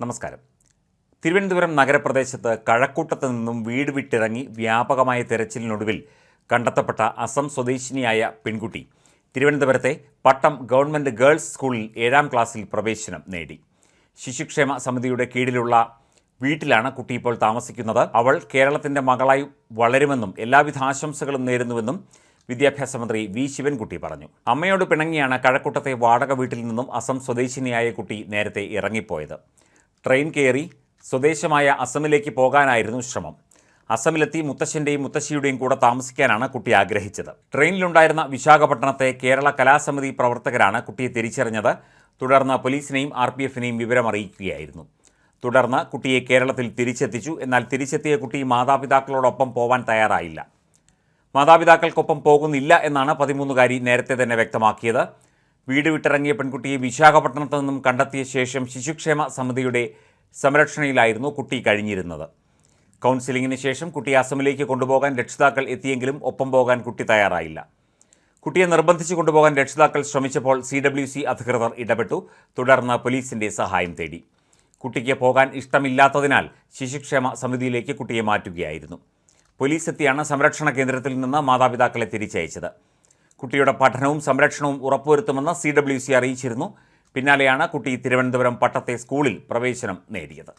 നമസ്കാരം. തിരുവനന്തപുരം നഗരപ്രദേശത്ത് കഴക്കൂട്ടത്ത് നിന്നും വീട് വിട്ടിറങ്ങി വ്യാപകമായ തെരച്ചിലിനൊടുവിൽ കണ്ടെത്തപ്പെട്ട അസം സ്വദേശിനിയായ പെൺകുട്ടി തിരുവനന്തപുരത്തെ പട്ടം ഗവൺമെന്റ് ഗേൾസ് സ്കൂളിൽ ഏഴാം ക്ലാസ്സിൽ പ്രവേശനം നേടി. ശിശുക്ഷേമ സമിതിയുടെ കീഴിലുള്ള വീട്ടിലാണ് കുട്ടി ഇപ്പോൾ താമസിക്കുന്നത്. അവൾ കേരളത്തിന്റെ മകളായി വളരുമെന്നും എല്ലാവിധ ആശംസകളും നേരുന്നുവെന്നും വിദ്യാഭ്യാസ മന്ത്രി വി ശിവൻകുട്ടി പറഞ്ഞു. അമ്മയോട് പിണങ്ങിയാണ് കഴക്കൂട്ടത്തെ വാടക വീട്ടിൽ നിന്നും അസം സ്വദേശിനിയായ കുട്ടി നേരത്തെ ഇറങ്ങിപ്പോയത്. ട്രെയിൻ കയറി സ്വദേശമായ അസമിലേക്ക് പോകാനായിരുന്നു ശ്രമം. അസമിലെത്തി മുത്തശ്ശന്റെയും മുത്തശ്ശിയുടെയും കൂടെ താമസിക്കാനാണ് കുട്ടി ആഗ്രഹിച്ചത്. ട്രെയിനിലുണ്ടായിരുന്ന വിശാഖപട്ടണത്തെ കേരള കലാസമിതി പ്രവർത്തകരാണ് കുട്ടിയെ തിരിച്ചറിഞ്ഞത്. തുടർന്ന് പോലീസിനെയും ആർ പി എഫിനെയും വിവരമറിയിക്കുകയായിരുന്നു. തുടർന്ന് കുട്ടിയെ കേരളത്തിൽ തിരിച്ചെത്തിച്ചു. എന്നാൽ തിരിച്ചെത്തിയ കുട്ടി മാതാപിതാക്കളോടൊപ്പം പോവാൻ തയ്യാറായില്ല. മാതാപിതാക്കൾക്കൊപ്പം പോകുന്നില്ല എന്നാണ് പതിമൂന്നുകാരി നേരത്തെ തന്നെ വ്യക്തമാക്കിയത്. വീട് വിട്ടിറങ്ങിയ പെൺകുട്ടിയെ വിശാഖപട്ടണത്ത് നിന്നും കണ്ടെത്തിയ ശേഷം ശിശുക്ഷേമ സമിതിയുടെ സംരക്ഷണയിലായിരുന്നു കുട്ടി കഴിഞ്ഞിരുന്നത്. കൗൺസിലിംഗിന് ശേഷം കുട്ടിയെ അസമിലേക്ക് കൊണ്ടുപോകാൻ രക്ഷിതാക്കൾ എത്തിയെങ്കിലും ഒപ്പം പോകാൻ കുട്ടി തയ്യാറായില്ല. കുട്ടിയെ നിർബന്ധിച്ചു കൊണ്ടുപോകാൻ രക്ഷിതാക്കൾ ശ്രമിച്ചപ്പോൾ സി ഡബ്ല്യു സി അധികൃതർ ഇടപെട്ടു. തുടർന്ന് പോലീസിന്റെ സഹായം തേടി. കുട്ടിക്ക് പോകാൻ ഇഷ്ടമില്ലാത്തതിനാൽ ശിശുക്ഷേമ സമിതിയിലേക്ക് കുട്ടിയെ മാറ്റുകയായിരുന്നു. പോലീസ് എത്തിയാണ് സംരക്ഷണ കേന്ദ്രത്തിൽ നിന്ന് മാതാപിതാക്കളെ തിരിച്ചയച്ചത്. കുട്ടിയുടെ പഠനവും സംരക്ഷണവും ഉറപ്പുവരുത്തുമെന്ന് സി ഡബ്ല്യു സി അറിയിച്ചിരുന്നു. പിന്നാലെയാണ് കുട്ടി തിരുവനന്തപുരം പട്ടത്തെ സ്കൂളിൽ പ്രവേശനം നേടിയത്.